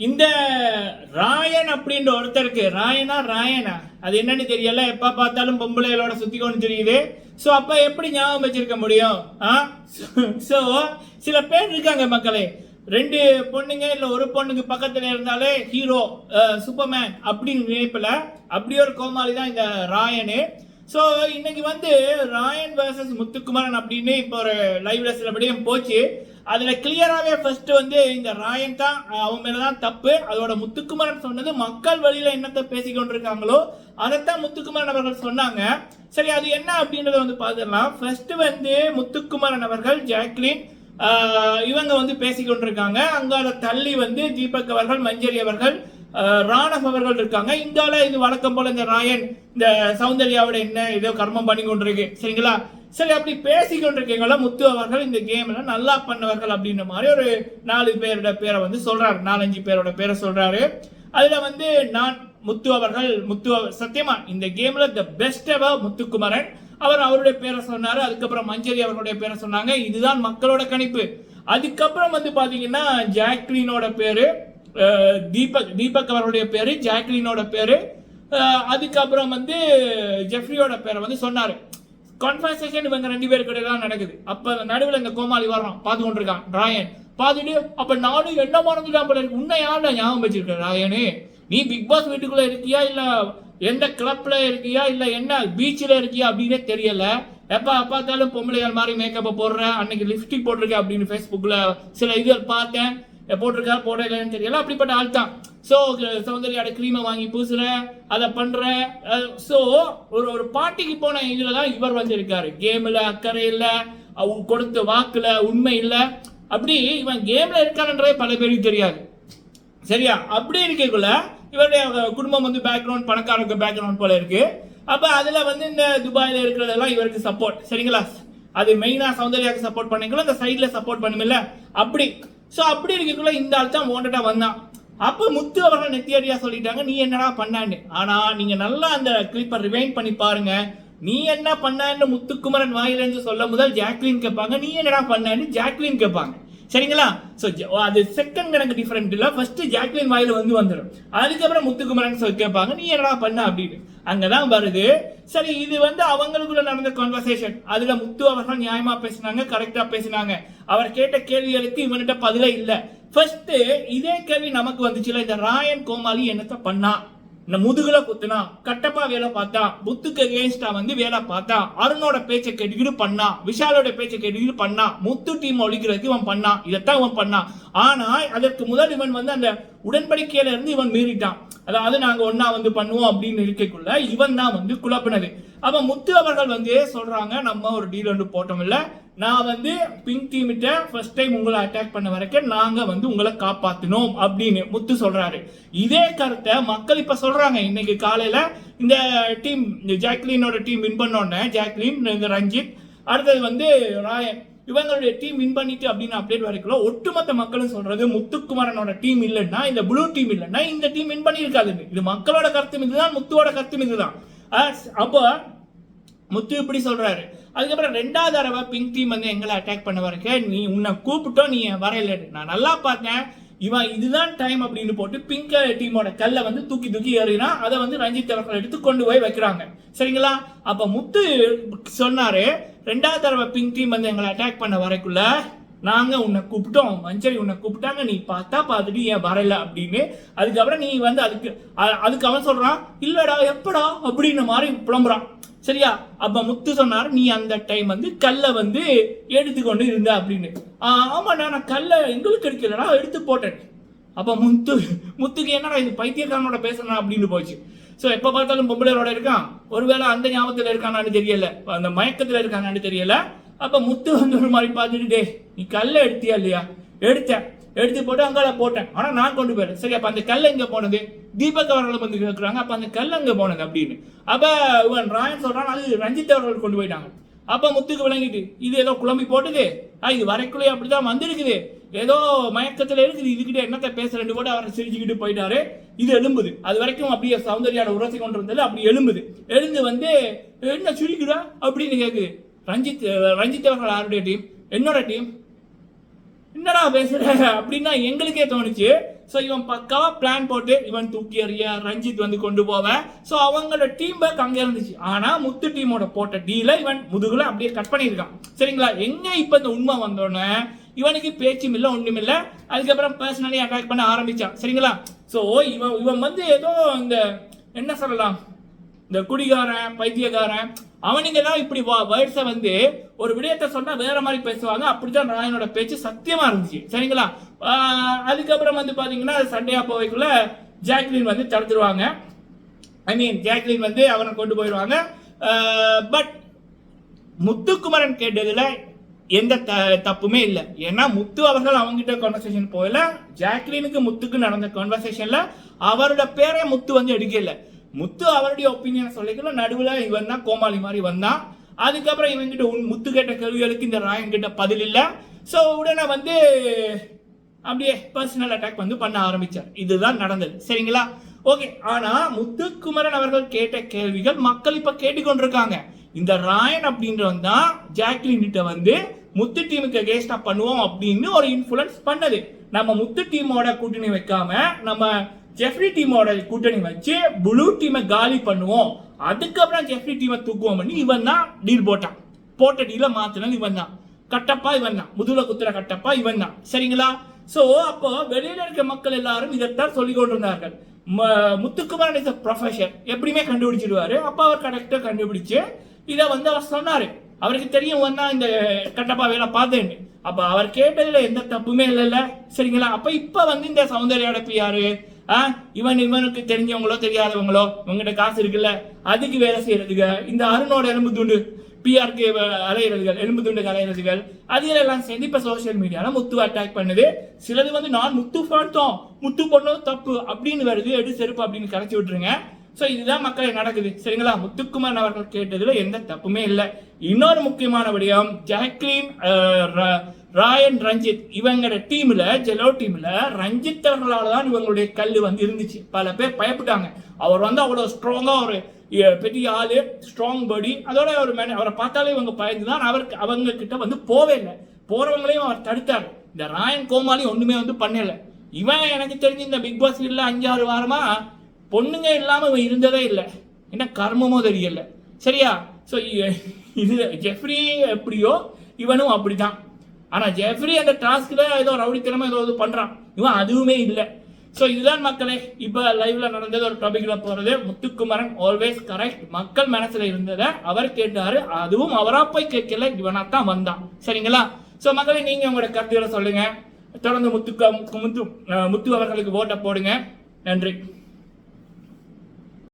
இந்த ராயன் அப்படின்ற ஒருத்தருக்கு ராயனா ராயனா அது என்னன்னு தெரியல. எப்ப பார்த்தாலும் பொம்பளைகளோட சுத்தி கொண்டு தெரியுது. ஸோ அப்ப எப்படி ஞாபகம் வச்சிருக்க முடியும்? ஆ? ஸோ சில பேர் இருக்காங்க மக்களே. ரெண்டு பொண்ணுங்க இல்ல ஒரு பொண்ணுக்கு பக்கத்துல இருந்தாலே ஹீரோ சூப்பர்மேன் அப்படின்னு நினைப்பில் அப்படி ஒரு கோமாளி தான் இந்த ராயனு. ஸோ இன்னைக்கு வந்து ராயன் வர்சஸ் முத்துக்குமரன் அப்படின்னு இப்போ ஒரு லைவ்ல சில விடயம் போச்சு. அதில் கிளியராகவே ஃபஸ்ட்டு வந்து இந்த ராயன் தான் அவங்க மேலே தான் தப்பு. அதோட முத்துக்குமரன் சொன்னது மக்கள் வழியில் என்னத்தை பேசிக் கொண்டிருக்காங்களோ அதைத்தான் முத்துக்குமரன் அவர்கள் சொன்னாங்க. சரி அது என்ன அப்படின்றத வந்து பார்த்துடலாம். ஃபஸ்ட்டு வந்து முத்துக்குமரன் அவர்கள் ஜாக்லின் இவங்க வந்து பேசிக்கொண்டிருக்காங்க அங்கால தள்ளி வந்து தீபக் அவர்கள் மஞ்சரி அவர்கள் ராணவ் அவர்கள் இருக்காங்க. இங்கால இது வழக்கம் போல இந்த ராயன் இந்த சௌந்தர்யாவோட என்ன ஏதோ கர்மம் பண்ணி கொண்டிருக்கு. சரிங்களா? சரி அப்படி பேசிக்கொண்டிருக்கீங்களா முத்து அவர்கள் இந்த கேம்ல நல்லா பண்ணவர்கள் அப்படின்ற மாதிரி ஒரு நாலு பேரோட பேரை வந்து சொல்றாரு. நாலஞ்சு பேரோட பேரை சொல்றாரு. அதுல வந்து நான் முத்து அவர்கள் முத்து அவர்- சத்தியமா இந்த கேம்ல த பெஸ்ட் எவர் முத்துக்குமரன். அவர் அவருடைய பேரை சொன்னாரு. அதுக்கப்புறம் மஞ்சரி அவர்களுடைய பேரை சொன்னாங்க. இதுதான் மக்களோட கணிப்பு. அதுக்கப்புறம் வந்து பாத்தீங்கன்னா ஜாக்லினோட பேரு தீபக் தீபக் அவருடைய பேரு ஜாக்லினோட பேரு. அதுக்கப்புறம் வந்து ஜெஃப்ரியோட பேரை வந்து சொன்னாரு. கன்வர்சேஷன் இவங்க ரெண்டு பேருக்கு தான் நடக்குது. அப்ப நடுவில் இந்த கோமாளி வர்றான். பார்த்து கொண்டிருக்கான் ராயன். பார்த்துட்டு அப்ப நானும் என்ன மறந்துட்டான் போல இருக்கு. உன்னை யாருடா ஞாபகம் வச்சிருக்கேன் ராயனு? நீ பிக் பாஸ் வீட்டுக்குள்ள இருக்கியா இல்ல எந்த கிளப்ல இருக்கியா இல்ல என்ன பீச்சில் இருக்கியா அப்படின்னே தெரியல. எப்போ பார்த்தாலும் பொம்பளைகள் மாதிரி மேக்கப்பை போடுற அன்னைக்கு லிப்ஸ்டிக் போட்டிருக்க அப்படின்னு ஃபேஸ்புக்கில் சில இதுகள் பார்த்தேன். போட்டிருக்கா போடலன்னு தெரியல. அப்படிப்பட்ட ஆள் தான் ஸோ சௌந்தர்யாட க்ரீமை வாங்கி பூசுற அதை பண்ற ஸோ ஒரு ஒரு பாட்டிக்கு போன இதில் தான் இவர் வந்திருக்காரு. கேமில் அக்கறை இல்லை அவங்க கொடுத்த வாக்கில் உண்மை இல்லை. அப்படி இவன் கேமில் இருக்காருன்றதே பல பேருக்கு தெரியாது. சரியா? அப்படி இருக்கக்குள்ள இவருடைய குடும்பம் வந்து பேக்ரவுண்ட் பணக்காரங்க பேக்ரவுண்ட் போல இருக்கு. அப்போ அதில் வந்து இந்த துபாயில் இருக்கிறதெல்லாம் இவருக்கு சப்போர்ட் சரிங்களா? அது மெயினாக சௌந்தர்யாக்கு சப்போர்ட் பண்ணீங்களோ இந்த சைடில் சப்போர்ட் பண்ணுமில்ல. அப்படி. ஸோ அப்படி இருக்கக்குள்ள இந்த ஆள் தான் வாண்டடா வந்தான். அப்போ முத்து அவர்கள் நெத்தியடியா சொல்லிட்டாங்க நீ என்னடா பண்ணான்னு? ஆனா நீங்க நல்லா அந்த கிளிப்பை ரிவைண்ட் பண்ணி பாருங்க. நீ என்ன பண்ணான்னு முத்துக்குமரன் வாயிலிருந்து சொல்ல முதல் ஜாக்லின் கேட்பாங்க. நீ என்னடா பண்ணான்னு ஜாக்லின் கேட்பாங்க. சரிங்களா? ஸோ அது செகண்ட் கணக்கு டிஃபரெண்ட் இல்லை. ஃபஸ்ட்டு ஜாக்லின் வாயில் வந்து வந்துடும் அதுக்கப்புறம் முத்துக்குமரன் சொல்லி கேட்பாங்க நீ என்னடா பண்ண? அப்படின்னு. அங்கே தான் வருது. சரி இது வந்து அவங்களுக்குள்ள நடந்த கான்வர்சேஷன் அதில் முத்து அவர்கள் நியாயமாக பேசினாங்க கரெக்டாக பேசினாங்க. அவர் கேட்ட கேள்விகளுக்கு இவன்கிட்ட பதிலே இல்லை. ஃபஸ்ட்டு இதே கேள்வி நமக்கு வந்துச்சுல இந்த ராயன் கோமாளி என்னத்த பண்ணா? இந்த முதுகுல குத்துனா கட்டப்பா வேலை பார்த்தா புத்துக்கு அகேன்ஸ்டா வந்து வேலை பார்த்தா அருணோட பேச்சை கெடுகிடு பண்ணா விஷாலோட பேச்சை கெடுகிடு பண்ணா முத்து டீம் ஒழிக்கிறதுக்கு இவன் பண்ணா இதைத்தான் இவன் பண்ணா. ஆனா அதற்கு முதல் இவன் வந்து அந்த உடன்படிக்கையில இருந்து இவன் மீறிட்டான். அதாவது நாங்க ஒன்னா வந்து பண்ணுவோம் அப்படின்னு இருக்கக்குள்ள இவன் தான் வந்து குழப்பினது. அப்ப முத்து அவர்கள் வந்து சொல்றாங்க நம்ம ஒரு டீல் வந்து போட்டோம் இல்லை? நான் வந்து பிங்க் டீமிட்ட ஃபர்ஸ்ட் டைம் உங்களை அட்டாக் பண்ண வரைக்கும் நாங்கள் வந்து உங்களை காப்பாற்றினோம் அப்படின்னு முத்து சொல்கிறாரு இதே கருத்தை மக்கள் இப்போ சொல்கிறாங்க இன்னைக்கு காலையில் இந்த டீம் ஜாக்லினோட டீம் வின் பண்ணோடனே ஜாக்லின் இந்த ரஞ்சித் அடுத்தது வந்து ராயன் இவங்களுடைய டீம் வின் பண்ணிட்டு அப்படின்னு அப்டேட் வரைக்கும் ஒட்டுமொத்த மக்களும் சொல்றது முத்துக்குமரனோட டீம் இல்லைன்னா இந்த ப்ளூ டீம் இல்லைன்னா இந்த டீம் வின் பண்ணியிருக்காதுன்னு. இது மக்களோட கருத்தும் இதுதான் முத்துவோட கருத்தும் இதுதான். அப்போ முத்து இப்படி சொல்றாரு. அதுக்கப்புறம் ரெண்டாவது தடவை பிங்க் டீம் வந்து எங்களை அட்டாக் பண்ண வரக்க நீ உன்னை கூப்பிட்டோம் நீ வரையில நான் நல்லா பார்த்தேன். இவன் இதுதான் டைம் அப்படின்னு போட்டு பிங்க் டீமோட கல்லை வந்து தூக்கி தூக்கி ஏறினா அதை வந்து ரஞ்சித் அவர்கள் எடுத்து கொண்டு போய் வைக்கிறாங்க. சரிங்களா? அப்ப முத்து சொன்னாரு ரெண்டாவது தடவை பிங்க் டீம் வந்து எங்களை அட்டாக் பண்ண வரைக்குள்ள நாங்கள் உன்னை கூப்பிட்டோம் மஞ்சரி உன்னை கூப்பிட்டாங்க நீ பார்த்தா பார்த்துட்டு ஏன் வரல அப்படின்னு. அதுக்கப்புறம் நீ வந்து அதுக்கு அதுக்கு அவன் சொல்கிறான் இல்லைடா எப்படா அப்படின்ன மாதிரி புலம்புறான். சரியா? அப்ப முத்து சொன்னார் நீ அந்த டைம் வந்து கல்லை வந்து எடுத்துக்கொண்டு இருந்த அப்படின்னு. ஆமாண்ணா நான் கல்லை எங்களுக்கு எடுக்கலடா எடுத்து போட்டேன். அப்ப முத்து முத்துக்கு என்னடா இது பைத்தியக்காரனோட பேசுறான் அப்படின்னு போச்சு. ஸோ எப்ப பார்த்தாலும் பொம்பளையோட இருக்கான். ஒருவேளை அந்த ஞாபகத்துல இருக்கானான்னு தெரியல. அந்த மயக்கத்துல இருக்கானான்னு தெரியல. அப்ப முத்து வந்து ஒரு மாதிரி பார்த்துட்டு "டேய், நீ கல்லை எடுத்தியா இல்லையா? எடுத்தேன். எடுத்து போட்டு அங்கால போட்டேன். ஆனால் நான் கொண்டு போயிடுறேன் சரி அப்போ அந்த கல் எங்கே போனது? தீபக் அவர்கள் வந்து கேட்குறாங்க அப்போ அந்த கல் அங்கே போனது அப்படின்னு. அப்போ இவன் ராயன் சொல்கிறான் அது ரஞ்சித் அவர்கள் கொண்டு போயிட்டாங்க. அப்போ முத்துக்கு விளங்கிட்டு இது ஏதோ குழம்பி போட்டுது? ஆ, இது வரைக்குள்ளே அப்படிதான் வந்திருக்குது. ஏதோ மயக்கத்தில் இருக்குது. இதுக்கிட்ட என்னத்தை பேசுறேன்னு போட்டு அவரை சிரிச்சுக்கிட்டு போயிட்டாரு. இது எலும்புது அது வரைக்கும் அப்படியே சௌந்தர்யாட உரசி கொண்டு இருந்தது அப்படி எலும்புது எழுந்து வந்து என்ன சுருக்குடா அப்படின்னு கேக்குது. ரஞ்சித் ரஞ்சித் அவர்கள் யாருடைய டீம் என்னோட டீம் என்னடா பேசுற? அப்படின்னா எங்களுக்கே தோணுச்சு. ஸோ இவன் பக்காவா பிளான் போட்டு இவன் தூக்கி எறிய ரஞ்சித் வந்து கொண்டு போவேன் ஸோ அவங்களோட டீம் பேக் அங்கே இருந்துச்சு. ஆனா முத்து டீமோட போட்ட டீல இவன் முதுகுல அப்படியே கட் பண்ணியிருக்கான். சரிங்களா? எங்க இப்ப இந்த உண்மை வந்தோடனே இவனுக்கு பேச்சும் இல்லை ஒண்ணும் இல்லை. அதுக்கப்புறம் பர்சனலி அட்டாக் பண்ண ஆரம்பிச்சான். சரிங்களா? ஸோ இவன் இவன் வந்து ஏதோ இந்த என்ன சொல்லலாம்? இந்த குடிகாரன் பைத்தியக்காரன் அவனுங்க தான் இப்படி வேர்ட்ஸை வந்து ஒரு விடயத்தை சொன்னா வேற மாதிரி பேசுவாங்க. அப்படிதான் ராயனோட பேச்சு சத்தியமா இருந்துச்சு. சரிங்களா? அதுக்கப்புறம் வந்து பாத்தீங்கன்னா சண்டையா போவைக்குள்ள ஜாக்லின் வந்து தடுத்துருவாங்க. ஐ மீன் ஜாக்லின் வந்து அவனை கொண்டு போயிடுவாங்க. பட் முத்துக்குமரன் கேட்டதுல எந்த த- தப்புமே இல்லை. ஏன்னா முத்து அவர்கள் அவங்ககிட்ட கான்வர்சேஷன் போகல. ஜாக்லினுக்கு முத்துக்கு நடந்த கான்வர்சேஷன்ல அவரோட பேரை முத்து வந்து எடுக்கலை. முத்து அவருடைய ஒப்பீனியன் சொல்லிக்கல நடுவில் இவன் தான் கோமாளி மாதிரி வந்தான் அதுக்கப்புறம் இவன்கிட்ட உன் முத்து கேட்ட கேள்விகளுக்கு இந்த ராயன் கிட்ட பதில் இல்லை. ஸோ உடனே வந்து அப்படியே பர்சனல் அட்டாக் வந்து பண்ண ஆரம்பித்தார் இதுதான் நடந்தது. சரிங்களா? ஓகே ஆனால் முத்துக்குமரன் அவர்கள் கேட்ட கேள்விகள் மக்கள் இப்போ கேட்டுக்கொண்டிருக்காங்க. இந்த ராயன் அப்படின்றவன் தான் ஜாக்லின் கிட்ட வந்து முத்து டீமுக்கு அகேன்ஸ்டா பண்ணுவோம் அப்படின்னு ஒரு இன்ஃபுளுன்ஸ் பண்ணது. நம்ம முத்து டீமோட கூட்டணி வைக்காம நம்ம ஜெஃப்ரி டீமோட கூட்டணி வச்சு ப்ளூ டீமை காலி பண்ணுவோம். அதுக்கப்புறம் ஜெஃப்ரி டீமை தூக்குவோம் பண்ணி இவன் தான் டீல் போட்டான். போட்ட டீலை மாத்தினது இவன் தான். கட்டப்பா இவன் தான். முதுகுல குத்துற கட்டப்பா இவன் தான். சரிங்களா? ஸோ அப்போ வெளியில இருக்க மக்கள் எல்லாரும் இதைத்தான் சொல்லிக் கொண்டிருந்தார்கள். ம- முத்துக்குமாரன் இஸ் ப்ரொஃபஷர் எப்படியுமே கண்டுபிடிச்சிடுவாரு. அப்போ அவர் கரெக்டாக கண்டுபிடிச்சு இதை வந்து அவர் சொன்னார். அவருக்கு தெரியும் வந்தா இந்த கட்டப்பா வேலை பார்த்தேன்னு. அப்போ அவர் கேட்டதில் எந்த தப்புமே இல்லைல்ல. சரிங்களா? அப்போ இப்போ வந்து இந்த சௌந்தர்யா அடைப்பு யாரு ஆ, இவன் இவனுக்கு தெரிஞ்சவங்களோ தெரியாதவங்களோ இவங்ககிட்ட காசு இருக்குல்ல அதுக்கு வேலை செய்யறதுக்கு இந்த அருணோட எலும்பு துண்டு பிஆர்கே அலையிறதுகள் எலும்பு துண்டு அலையிறதுகள் அதுல எல்லாம் சேர்ந்து இப்ப சோசியல் மீடியால முத்து அட்டாக் பண்ணுது. சிலது வந்து நான் முத்து பார்த்தோம். முத்து பண்ணோம் தப்பு அப்படின்னு வருது. எடு செருப்பு அப்படின்னு கரைச்சி விட்டுருங்க. ஸோ இதுதான் மக்கள் நடக்குது. சரிங்களா? முத்துக்குமார் அவர்கள் கேட்டதில் எந்த தப்புமே இல்லை. இன்னொரு முக்கியமான விடயம் ஜாக்லின் ராயன் ரஞ்சித் இவங்களோட டீம்ல ஜெலோ டீம்ல ரஞ்சித் அவர்களால தான் இவங்களுடைய கல் வந்து இருந்துச்சு. பல பேர் பயப்பட்டாங்க. அவர் வந்து அவ்வளோ ஸ்ட்ராங்காக ஒரு பெரிய ஆளு ஸ்ட்ராங் பாடி அதோட ஒரு மேன அவரை பார்த்தாலே இவங்க பயந்து தான் அவருக்கு அவங்க கிட்ட வந்து போவே இல்லை. போறவங்களையும் அவர் தடுத்தார். இந்த ராயன் கோமாளி ஒன்றுமே வந்து பண்ணலை. இவன் எனக்கு தெரிஞ்சு இந்த பிக் பாஸ் இல்லை அஞ்சாறு வாரமாக பொண்ணுங்க இல்லாமல் இவன் இருந்ததே இல்லை. என்ன கர்மமோ தெரியல. சரியா? ஸோ இது ஜெஃப்ரி எப்படியோ இவனும் அப்படி தான் ஆனால் ஜெஃப்ரி அந்த டாஸ்க்ல ஏதோ ரவுடித்தனமாக ஏதோ இது பண்ணுறான் இவன் அதுவுமே இல்லை. ஸோ இதுதான் மக்களே இப்போ லைவ்ல நடந்தது ஒரு டாபிக்ல போறது. முத்துக்குமரன் ஆல்வேஸ் கரெக்ட் மக்கள் மனசுல இருந்ததை அவர் கேட்டாரு. அதுவும் அவரா போய் கேட்கல. இவனா தான் வந்தான். சரிங்களா? ஸோ மக்களே நீங்க உங்களோட கருத்துக்களை சொல்லுங்க. தொடர்ந்து முத்துக்கு முத்து முத்து அவர்களுக்கு ஓட்டை போடுங்க. நன்றி.